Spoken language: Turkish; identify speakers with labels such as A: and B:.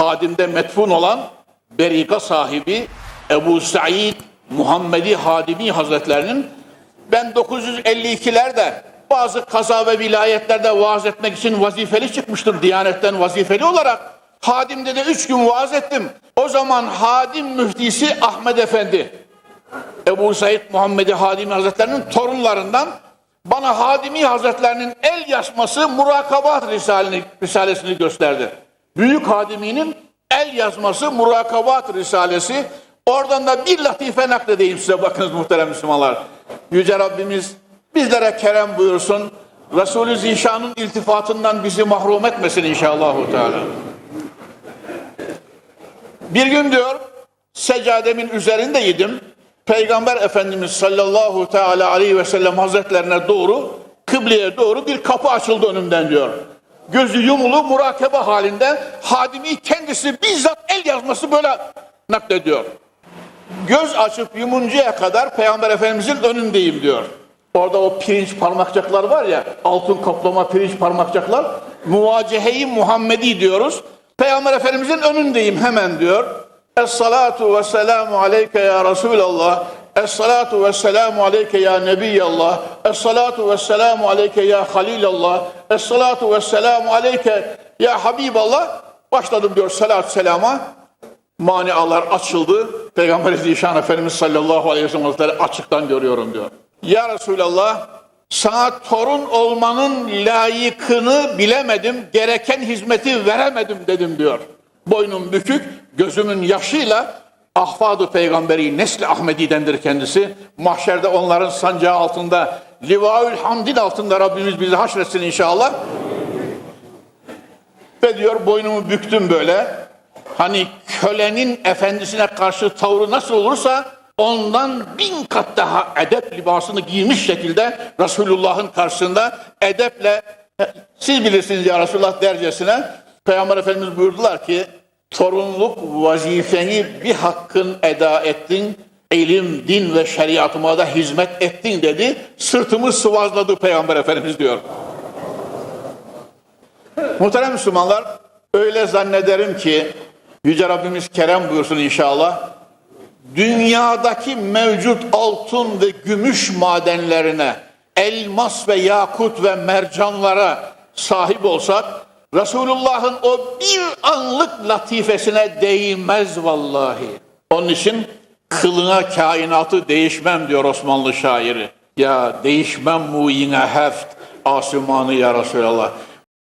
A: Hadim'de metfun olan berika sahibi Ebu Said Muhammedi Hadimi Hazretlerinin ben 952'lerde bazı kaza ve vilayetlerde vaaz etmek için vazifeli çıkmıştım Diyanetten vazifeli olarak. Hadim'de de üç gün vaaz ettim. O zaman Hadim müftisi Ahmet Efendi, Ebu Said Muhammedi Hadimi Hazretlerinin torunlarından bana Hadimi Hazretlerinin el yazması Murakabat Risalesini, Risalesini gösterdi. Büyük Hadimi'nin el yazması Murakabat Risalesi. Oradan da bir latife nakledeyim size bakınız muhterem Müslümanlar. Yüce Rabbimiz bizlere kerem buyursun. Resulü Zişan'ın iltifatından bizi mahrum etmesin inşallah. Teala. Bir gün diyor seccademin üzerindeydim. Peygamber Efendimiz sallallahu teala aleyhi ve sellem hazretlerine doğru kıbleye doğru bir kapı açıldı önümden diyor. Gözü yumulu murakebe halinde hadimi kendisi bizzat el yazması böyle naklediyor. Göz açıp yumuncaya kadar Peygamber Efendimizin önündeyim diyor. Orada o pirinç parmakçaklar var ya altın kaplama pirinç parmakçaklar muvaceheyi Muhammedi diyoruz. Peygamber Efendimizin önündeyim hemen diyor. Es-salatu ve selamu aleyke ya Resulallah. Es-salatu ve selamu aleyke ya Nebiyallah. Es-salatu ve selamu aleyke ya Halilallah. Es-salatu ve selamu aleyke ya Habiballah. Başladım diyor salat selama. Manialar açıldı. Peygamber Zişan Efendimiz sallallahu aleyhi ve sellem açıktan görüyorum diyor. Ya Resulallah sana torun olmanın layıkını bilemedim, gereken hizmeti veremedim dedim diyor. Boynum bükük, gözümün yaşıyla ahfadı peygamberi nesli Ahmedi'dendir kendisi. Mahşerde onların sancağı altında, livaül hamdin altında Rabbimiz bizi haşretsin inşallah. Ve diyor boynumu büktüm böyle. Hani kölenin efendisine karşı tavrı nasıl olursa ondan bin kat daha edep libasını giymiş şekilde Resulullah'ın karşısında edeple siz bilirsiniz ya Resulullah dercesine Peygamber Efendimiz buyurdular ki torunluk vazifeni bir hakkın eda ettin ilim, din ve şeriatıma da hizmet ettin dedi. Sırtımı sıvazladı Peygamber Efendimiz diyor. Muhterem Müslümanlar öyle zannederim ki Yüce Rabbimiz kerem buyursun inşallah. Dünyadaki mevcut altın ve gümüş madenlerine, elmas ve yakut ve mercanlara sahip olsak, Resulullah'ın o bir anlık latifesine değmez vallahi. Onun için kılına kainatı değişmem diyor Osmanlı şairi. Ya değişmem mu yine heft asümanı ya Resulallah.